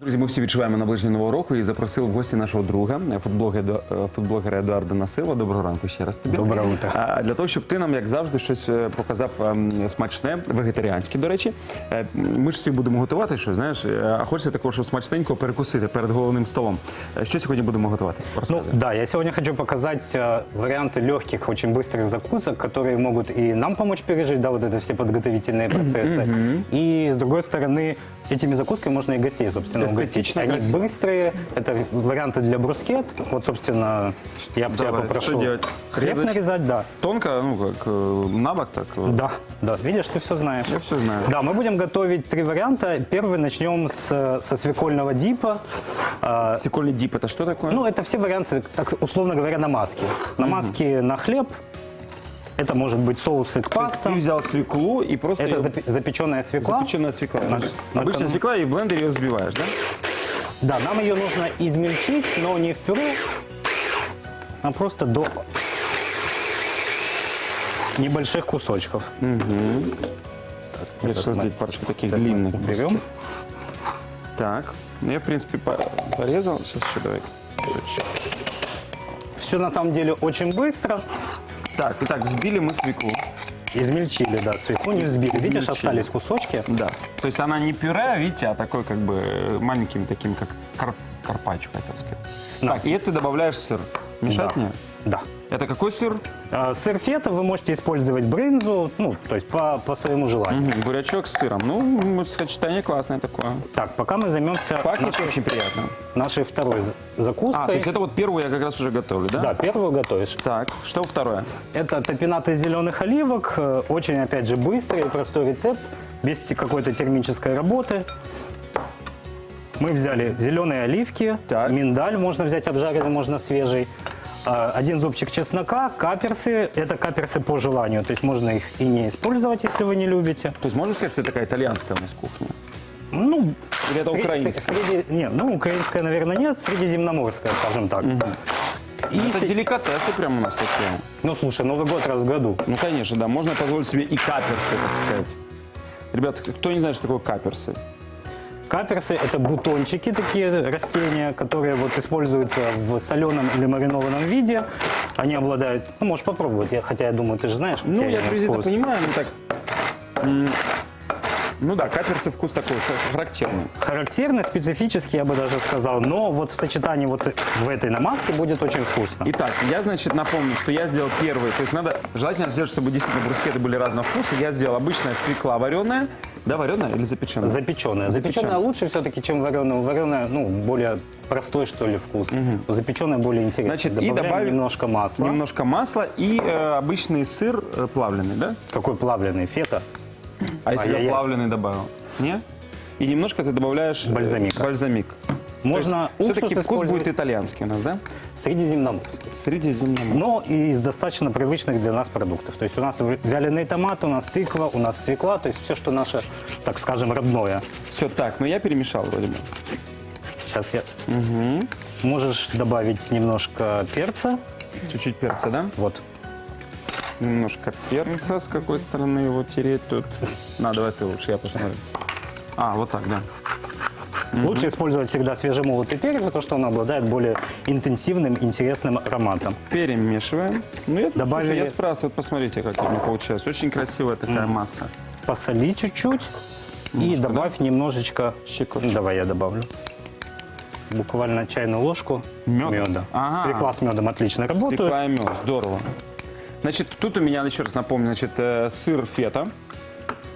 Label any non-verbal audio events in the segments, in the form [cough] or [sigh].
Друзі, ми всі відчуваємо наближення нового року і запросили в гості нашого друга, футблогера, футблогера Едуарда Насила. Доброго ранку ще раз тобі. Доброе утро. А, Для того, щоб ти нам, як завжди, щось е, показав ем, смачне, вегетаріанське, до речі. Е, Ми ж всі будемо готувати щось, знаєш, е, а хочеться також щоб смачненько перекусити перед головним столом. Е, Що сьогодні будемо готувати? Ну Розказуй. да, я сегодня хочу показать э, варианты легких, очень быстрых закусок, которые могут и нам помочь пережить, да, вот это все подготовительные процессы. [clears throat] И с другой стороны, этими закусками можно и гостей, собственно, угостить. Эстетично, Они красиво. быстрые, это варианты для брускет. Вот, собственно, я бы тебя Давай, попрошу что делать? хлеб Резать? нарезать, да. Тонко, ну как э, на бок, так. э, Да, да, видишь, ты все знаешь. Я все знаю. Да, мы будем готовить три варианта. Первый начнем с, со свекольного дипа. А, Сикольный дип это что такое? Ну, это все варианты, так условно говоря, намазки. Намазки на хлеб. Это может быть соусы к есть ты пастам. взял свеклу и просто Это запе- запеченная свекла. запеченная свекла. На- на Обычная кону. свекла и в блендере ее взбиваешь, да? Да, нам ее нужно измельчить, но не в пюре, а просто до небольших кусочков. Я решил сделать парочку таких длинных. Берем. Так, ну я, в принципе, по- порезал. Сейчас еще давай. Все на самом деле очень быстро. Так, итак, взбили мы свеклу. Измельчили, да, свеклу не взбили. Видишь, Измельчили. остались кусочки. Да. То есть она не пюре, видите, а такой как бы э, маленьким таким, как кар- карпаччо, хотел сказать. Да. Так, и это ты добавляешь сыр. Мешать Да. мне? Да. Это какой сыр? А, Сыр фета вы можете использовать брынзу, ну, то есть по, по своему желанию. Мгм, Бурячок с сыром. Ну, сочетание классное такое. Так, пока мы займемся Пахнет нашей, очень приятно. нашей второй закуской. А, то есть это вот первую я как раз уже готовлю, да? Да, первую готовишь. Так, что второе? Это топинат из зеленых оливок. Э, Очень, опять же, быстрый и простой рецепт, без какой-то термической работы. Мы взяли зеленые оливки, Так. миндаль, можно взять обжаренный, можно свежий. А, Один зубчик чеснока, каперсы. Это каперсы по желанию, то есть можно их и не использовать, если вы не любите. То есть можно сказать, что это такая итальянская у нас кухня? Ну, Или это сре- украинская? среди- нет, ну, украинская, наверное, нет, средиземноморская, скажем так. И Это се- деликатесы прям у нас такие. ну, слушай, Новый год раз в году. Ну, конечно, да. Можно позволить себе и каперсы, так сказать. Ребят, кто не знает, что такое каперсы? Каперсы – это бутончики, такие растения, которые вот используются в соленом или маринованном виде. Они обладают, ну, можешь попробовать, я- хотя я думаю, ты же знаешь, Ну, какие я они на приблизительно вкус. понимаю, ну так... м, Ну да, каперсы вкус такой ха- характерный. Характерный, специфический, я бы даже сказал, но вот в сочетании вот в этой намазке будет очень вкусно. Итак, я, значит, напомню, что я сделал первый. То есть надо желательно сделать, чтобы действительно брускеты были разного вкуса. Я сделал обычная свекла вареная. Да, вареная или запеченная? Запеченная. Запеченная лучше все-таки, чем вареная. Вареная, ну, более простой, что ли, вкус. Запеченная более интересная. Значит, и Добавляем добавим немножко масла. Немножко масла и э, обычный сыр э, плавленый, да? Какой плавленый, фета. А если я Ай-яй-яй. плавленый добавил? Не? И немножко ты добавляешь э, Бальзамика. бальзамик. Можно Все-таки уксус вкус будет итальянский у нас, да? Средиземноморский. Средиземноморский. но и из достаточно привычных для нас продуктов. То есть у нас вяленые томаты, у нас тыква, у нас свекла, то есть все, что наше, так скажем, родное. Все так, но я перемешал вроде бы. Сейчас я... Можешь добавить немножко перца. Чуть-чуть перца, да? Вот. Немножко перца, с какой стороны его тереть тут. На, давай ты лучше, я посмотрю. А, вот так, да. Лучше использовать всегда свежемолотый перец, потому что он обладает более интенсивным, интересным ароматом. Перемешиваем. Ну, я, Добавили- слушай, я спрашиваю, вот посмотрите, как оно получается. Очень красивая такая масса. Посоли чуть-чуть и добавь немножечко... Щекоточку. Давай я добавлю. Буквально чайную ложку Мёда? меда. Ага. Свекла с медом отлично работают. Свекла и мед, здорово. Значит, тут у меня, еще раз напомню, значит, э, сыр фета,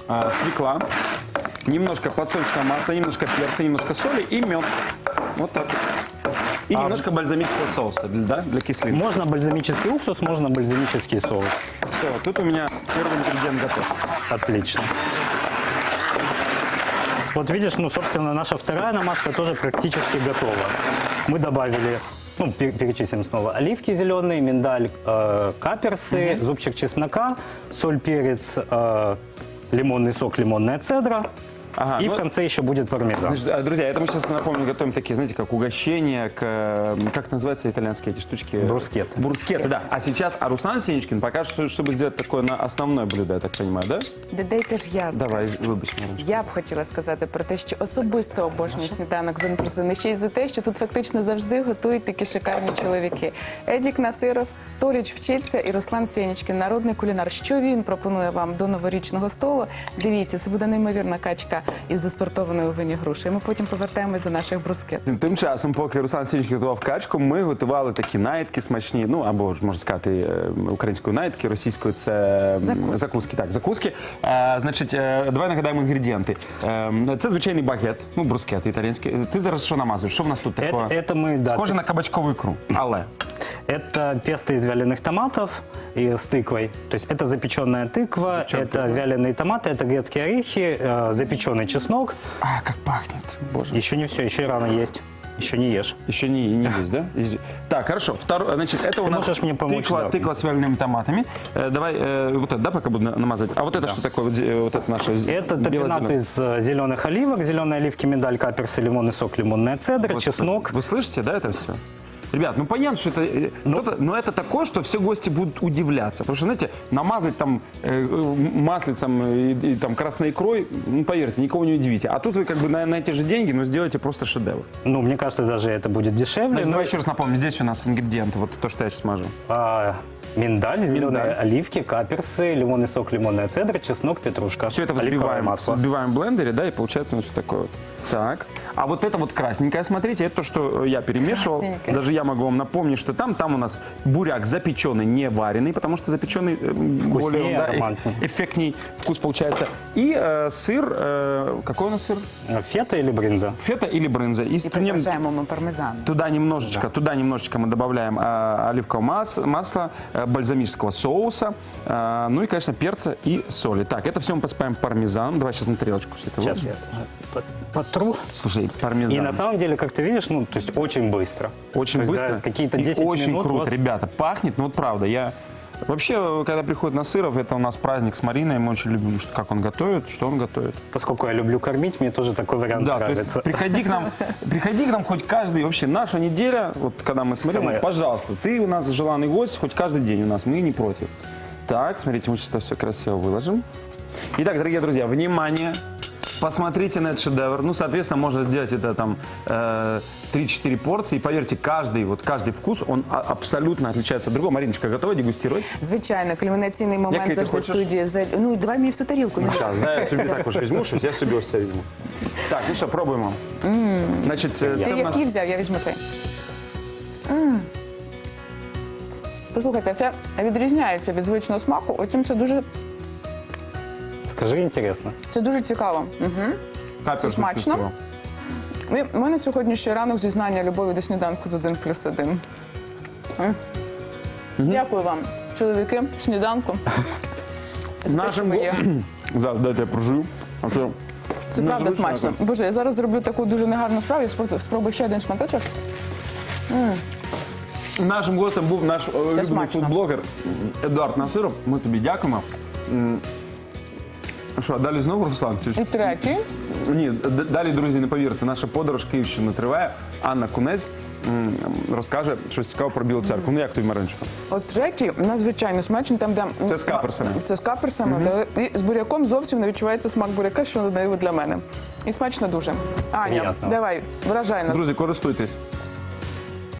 э, свекла, немножко подсолнечного масла, немножко перца, немножко соли и мед. Вот так. И А- немножко бальзамического соуса, да, для кислинки. Можно бальзамический уксус, можно бальзамический соус. Все, тут у меня первый ингредиент готов. Отлично. Вот видишь, ну, собственно, наша вторая намазка тоже практически готова. Мы добавили, ну, пер- перечислим снова, оливки зеленые, миндаль, э, каперсы, зубчик чеснока, соль, перец, э, лимонный сок, лимонная цедра. Ага, И ну- в конце еще будет пармезан. Значит, а, друзья, это мы сейчас, напомню, готовим такие, знаете, как угощения, к, э, как называются итальянские эти штучки? Брускетты. Брускеты, да. А сейчас, а Руслан Сенечкин покажет, что- чтобы сделать такое на основное блюдо, я так понимаю, да? Да дайте ж я Давай, скажу. вибач, Мариночка. Я б хотіла сказати про те, що особисто обожнюю сніданок з 1 плюс 1. І ще й за те, що тут фактично завжди готують такі шикарні чоловіки. Едік Насиров, Торіч вчиться і Руслан Сєнічкін, народний кулінар. Що він пропонує вам до новорічного столу? Дивіться, це буде неймовірна качка із заспиртованою у вині грушею. Ми потім повертаємось до наших брускет. Тим часом, поки Руслан Сенечкин готував качку, ми готували такі наїдки смачні, ну або ж можна сказати е, українською наїдки, російською це м, Закуски. закуски. Так, закуски. Е, значить, е, давай нагадаємо інгредієнти. Е, це звичайний багет, ну брускети італійські. Ти зараз що намазуєш? Що в нас тут Это, такого? это мы, да, Схоже на кабачкову ікру, але Это песто из вяленых томатов и с тыквой. То есть это запеченная тыква, Запечённая это вяленые томаты, это грецкие орехи, э, запеченный чеснок. а, як пахнет, боже. Еще не все, еще рано есть. Еще не ешь. Еще не, не здесь, да? [laughs] Из- Так, хорошо. Второе, значит, это у Ты нас можешь мне помочь, тыква, да. тыква с вялеными томатами. Э, давай э, вот это, да, пока буду на- намазать. А вот это что такое? Вот, зе- э, вот это наше з- Это топинат из э, зеленых оливок, зеленые оливки, миндаль, каперсы, лимонный сок, лимонная цедра, Вот чеснок. Вы слышите, да, это все? Ребят, ну понятно, что это, э, кто-то- но это такое, что все гости будут удивляться. Потому что, знаете, намазать там э, э, маслицем и, и там красной икрой, ну поверьте, никого не удивите. А тут вы как бы на, на эти же деньги, но сделаете просто шедевр. Ну, мне кажется, даже это будет дешевле. Значит, но, давай еще раз напомню, здесь у нас ингредиенты, вот то, что я сейчас смажу. а, миндаль, зеленые Миндаль. оливки, каперсы, лимонный сок, лимонная цедра, чеснок, петрушка. Все это взбиваем, масло. взбиваем в блендере, да, и получается у нас вот такое вот. Так. А вот это вот красненькое, смотрите, это то, что я перемешивал. Даже я могу вам напомнить, что там, там у нас буряк запеченный, не вареный, потому что запеченный э, более да, эф- эффектней вкус получается. И э, сыр, э, какой у нас сыр? Фета или брынза? Фета или брынза. И, в нем- прикрашаємо ми пармезаном. Туда немножечко, туда немножечко мы добавляем э, оливкового мас- масла, э, бальзамического соуса, э, ну и, конечно, перца и соли. Так, это все мы посыпаем пармезаном. Давай сейчас на тарелочку все это Сейчас вот. я по- потру. Слушай, пармезан. И на самом деле, как ты видишь, ну, то есть очень быстро. Очень есть быстро. за какие-то и 10 очень минут круто, вас- ребята. Пахнет, ну вот правда. Я Вообще, когда приходит на сыров, это у нас праздник с Мариной. Мы очень любим, что- как он готовит, что он готовит. Поскольку я люблю кормить, мне тоже такой вариант Да, то нравится. есть приходи к нам, [laughs] приходи к нам хоть каждый, вообще наша неделя, вот когда мы с Мариной, пожалуйста, ты у нас желанный гость, хоть каждый день у нас, мы не против. Так, смотрите, мы сейчас это все красиво выложим. Итак, дорогие друзья, внимание, посмотрите на этот шедевр. Ну, соответственно, можно сделать это там э, 3-4 порции. И поверьте, каждый, вот каждый вкус, он а- абсолютно отличается от другого. Мариночка, готова дегустировать? Звичайно, кульмінаційний момент Який ти завжди в хочеш? студії. За- Ну, давай мені всю тарілку. не Сейчас, да, я собі так уж візьму щось, я собі ось це візьму. Так, ну що, пробуємо. Значить, це, Ти це в нас... який взяв? Я візьму цей. М. Послухайте, це відрізняється від звичного смаку. Отім це дуже, Скажи, интересно. це дуже цікаво. Угу. Капер смачно. В мене сьогодні ще ранок зізнання любові до сніданку з 1 плюс 1. Дякую вам, чоловіки, сніданку. [laughs] За те, що Нашим ви є. [clears throat] Зараз дайте я прожую. А Це Ну, правда звичайно. смачно. Боже, я зараз зроблю таку дуже негарну справу. Я спробую, спробую ще один шматочок. Нашим гостем був наш е, улюблений смачно. фудблогер Едуард Насиров. Ми тобі дякуємо. М, Що, а далі знову Руслан? Чи І третій. Ні, д- далі, друзі, не повірте, наша подорож Київщина триває. Анна Кунець м, розкаже щось цікаве про Білу церкву. Ну як тобі, Мариночка? От третій надзвичайно смачний, там, де Це з каперсами. Це з каперсами. да. І з буряком зовсім не відчувається смак буряка, що навіть для мене. І смачно дуже. Аня, Приятно. давай, вражай нас. Друзі, користуйтесь.